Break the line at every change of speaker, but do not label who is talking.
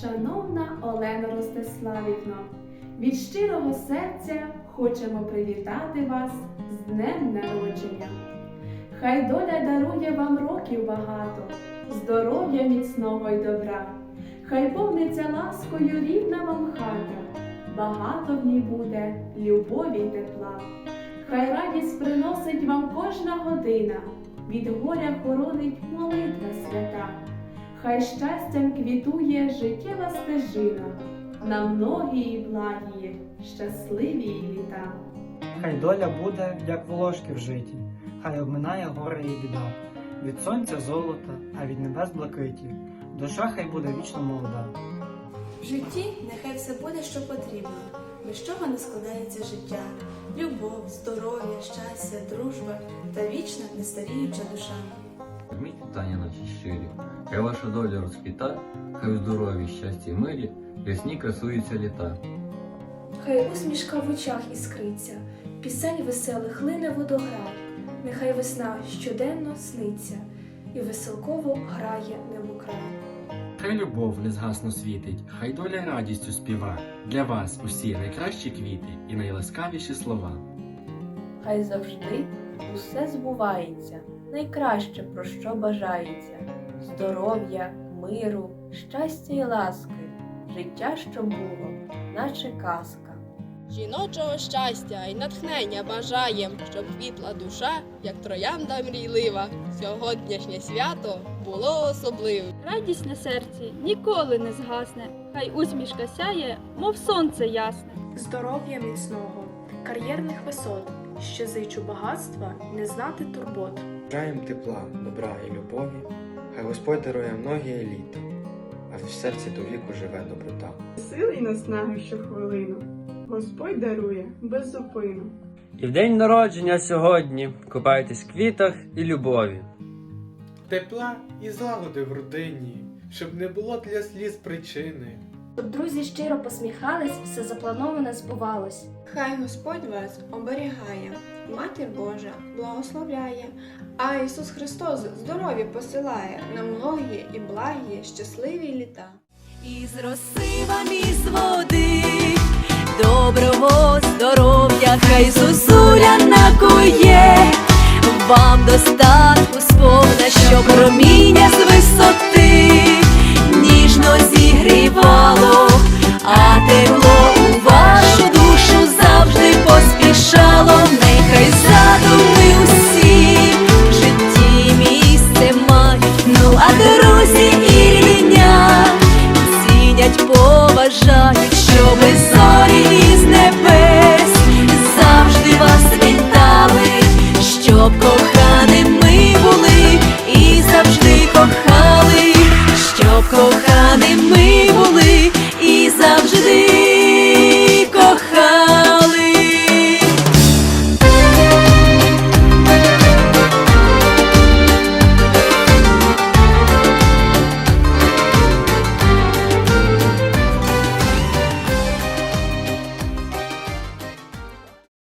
Шановна Олена Ростиславівна, від щирого серця хочемо привітати вас з днем народження. Хай доля дарує вам років багато, здоров'я міцного й добра. Хай повниться ласкою рідна вам хата, багато в ній буде любові й тепла. Хай радість приносить вам кожна година, від горя хоронить молитва свята. Хай щастям квітує життєва стежина, на многії благії, щасливі літа.
Хай доля буде, як волошки в житті, хай обминає горе і біда. Від сонця золота, а від небес блакиті. Душа хай буде вічно молода.
В житті нехай все буде, що потрібно, без чого не складається життя. Любов, здоров'я, щастя, дружба та вічна нестаріюча душа.
Прийміть вітання наші щирі. Хай ваша доля розквіта, хай у здоров'ї, щасті й мирі, ясні красуються літа.
Хай усмішка в очах іскриться, пісень веселих лине водограй, нехай весна щоденно сниться, і веселково грає небокрай.
Хай любов незгасно світить, хай доля радістю співа. Для вас усі найкращі квіти і найласкавіші слова.
Хай завжди усе збувається, найкраще про що бажається здоров'я, миру, щастя і ласки, життя, що було, наче казка.
Жіночого щастя і натхнення бажаєм, щоб квітла душа, як троянда мрійлива. Сьогоднішнє свято було особливим.
Радість на серці ніколи не згасне, хай усмішка сяє, мов сонце ясне.
Здоров'я міцного, кар'єрних висот, ще зичу багатства, не знати турбот.
Бажаєм тепла, добра і любові, хай Господь дарує многі літа, а в серці до віку живе доброта.
Сили й наснаги щохвилину Господь дарує без зупину.
І в день народження сьогодні купайтесь в квітах і любові.
Тепла і злагоди в родині, щоб не було для сліз причини.
Щоб друзі щиро посміхались, все заплановане збувалось.
Хай Господь вас оберігає, Матір Божа благословляє, а Ісус Христос здоров'я посилає на многі і благі, щасливі літа.
Із роси вам із води, доброго здоров'я, хай зозуля накує, вам достатку сповна, що проміння з висоти, цінять, що ми зорі з небес